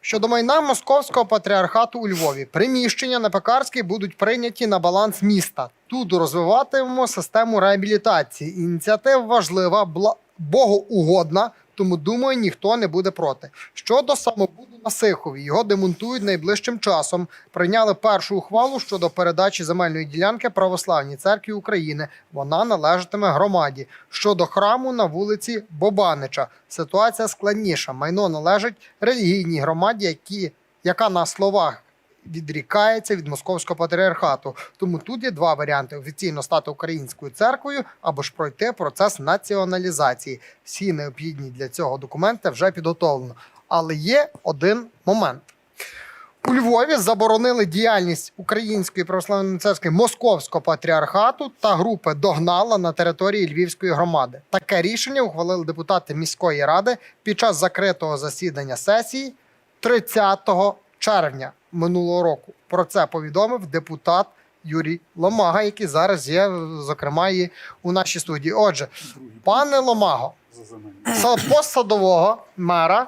Щодо майна московського патріархату у Львові, приміщення на Пекарській будуть прийняті на баланс міста. Тут розвиватимемо систему реабілітації. Ініціатива важлива, богоугодна, тому думаю, ніхто не буде проти. Щодо самобуду на Сихові, його демонтують найближчим часом. Прийняли першу ухвалу щодо передачі земельної ділянки православній церкві України. Вона належатиме громаді. Щодо храму на вулиці Бобанича, ситуація складніша. Майно належить релігійній громаді, які, яка на словах відрікається від московського патріархату. Тому тут є два варіанти: офіційно стати українською церквою або ж пройти процес націоналізації. Всі необхідні для цього документи вже підготовлено. Але є один момент. У Львові заборонили діяльність Української православної церкви Московського патріархату та групи догнала на території Львівської громади. Таке рішення ухвалили депутати міської ради під час закритого засідання сесії 30 червня минулого року. Про це повідомив депутат Юрій Ломага, який зараз є, зокрема, і у нашій студії. Отже, пане Ломаго, посадового мера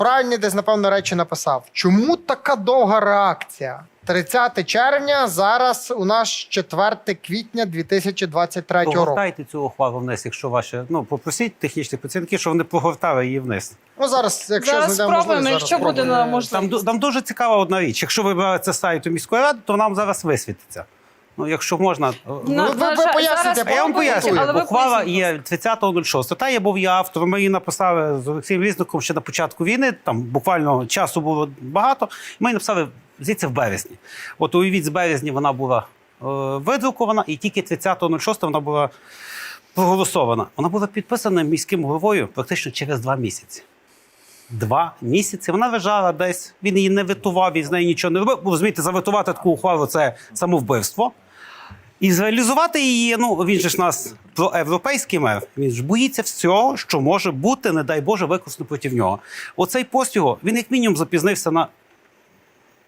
правильні десь, напевно, речі написав. Чому така довга реакція? 30 червня, зараз у нас 4 квітня 2023 року. Погортайте цю ухвалу вниз, якщо ваше. Ну, попросіть технічних працівників, щоб вони погортали її вниз. Ну зараз, якщо Зараз знайдемо спробуємо, можливість, якщо зараз буде спробуємо. на можливість. Там, ду- там дуже цікава одна річ. Якщо ви берете з сайту міської ради, то нам зараз висвітиться. Ну, якщо можна. На- Ну, ви- на ви жаль, поясните, зараз А я вам спробуємо, поясню, але ви ухвала поясніть. є 30.06. Та я був я автором. Ми її написали з Олексієм Різником ще на початку війни. Там буквально часу було багато. Ми її написали здається, в березні. От уявіть, з березня вона була е, видрукована, і тільки 30.06 вона була проголосована. Вона була підписана міським головою практично через два місяці. Два місяці вона лежала десь. Він її не витував, він з нею нічого не робив. Бо розумієте, заветувати таку ухвалу це самовбивство. І зреалізувати її, ну він же ж нас проєвропейський мер. Він ж боїться всього, що може бути, не дай Боже, використано проти нього. Оцей пост його, він як мінімум запізнився на,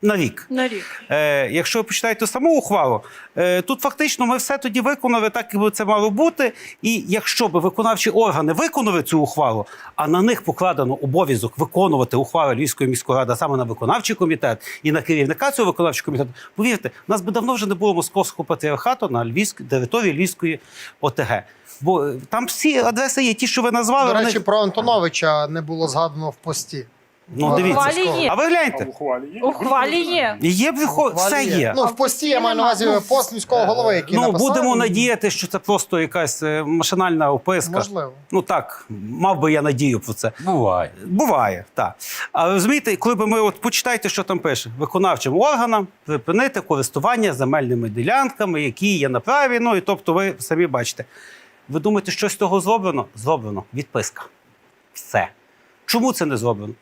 на рік. На рік. Е, якщо ви почитаєте саму ухвалу, е, тут фактично ми все тоді виконали так, як це мало бути. І якщо б виконавчі органи виконали цю ухвалу, а на них покладено обов'язок виконувати ухвали Львівської міської ради, а саме на виконавчий комітет і на керівника цього виконавчого комітету, повірте, у нас би давно вже не було московського патріархату на Львівській території Львівської ОТГ. Бо е, там всі адреси є, ті, що ви назвали. До вони- речі, про Антоновича не було згадано в пості. Ну дивіться. Ухвалі є. А ви гляньте, в ухвалі є? У хвалі є. є виход, все є. Ну, в пості я маю на увазі пост міського голови, який ну, написав. будемо надіяти, що це просто якась е, машинальна описка. Можливо. Ну так, мав би я надію про це. Буває. Буває, так. А розумієте, коли б ми от почитайте, що там пише: виконавчим органам припинити користування земельними ділянками, які є на праві. Ну і тобто, ви самі бачите. Ви думаєте, що з того зроблено? Зроблено. Відписка. Все. Чому це не зроблено?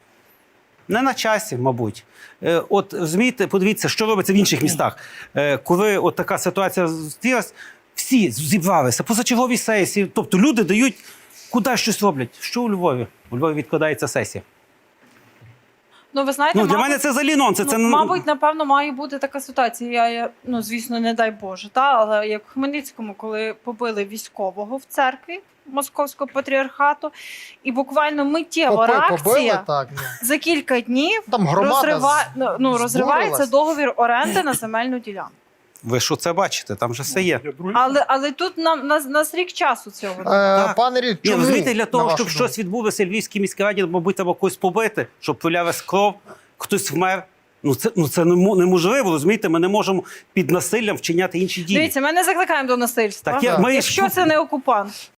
Не на часі, мабуть. Е, от розумієте, подивіться, що робиться в інших містах. Е, коли от така ситуація зустрілась, всі зібралися позачергові сесії. Тобто люди дають куди щось роблять. Що у Львові? У Львові відкладається сесія. Ну, ви знаєте, Ну, для мабуть, мене це взагалі нонсенс. ну, Це не- мабуть, напевно, має бути така ситуація. Я, я ну, звісно, не дай Боже, та але як в Хмельницькому, коли побили військового в церкві московського патріархату, і буквально миттєва Попи- реакція побили, так. за кілька днів Там громада розрива... з- ну, ну, розривається збурилась. договір оренди на земельну ділянку. Ви що це бачите? Там же все є. Але, але тут нам нас, нас рік часу цього. Е. Пане Рід, Ні, чому, розумієте, для того, щоб щось відбулося в Львівській міській раді, мабуть, треба когось побити, щоб пролялась кров, хтось вмер. Ну це ну це немо- неможливо. Розумієте, ми не можемо під насиллям вчиняти інші дії. Дивіться, ми не закликаємо до насильства. Так, я- ми- Якщо це не окупант.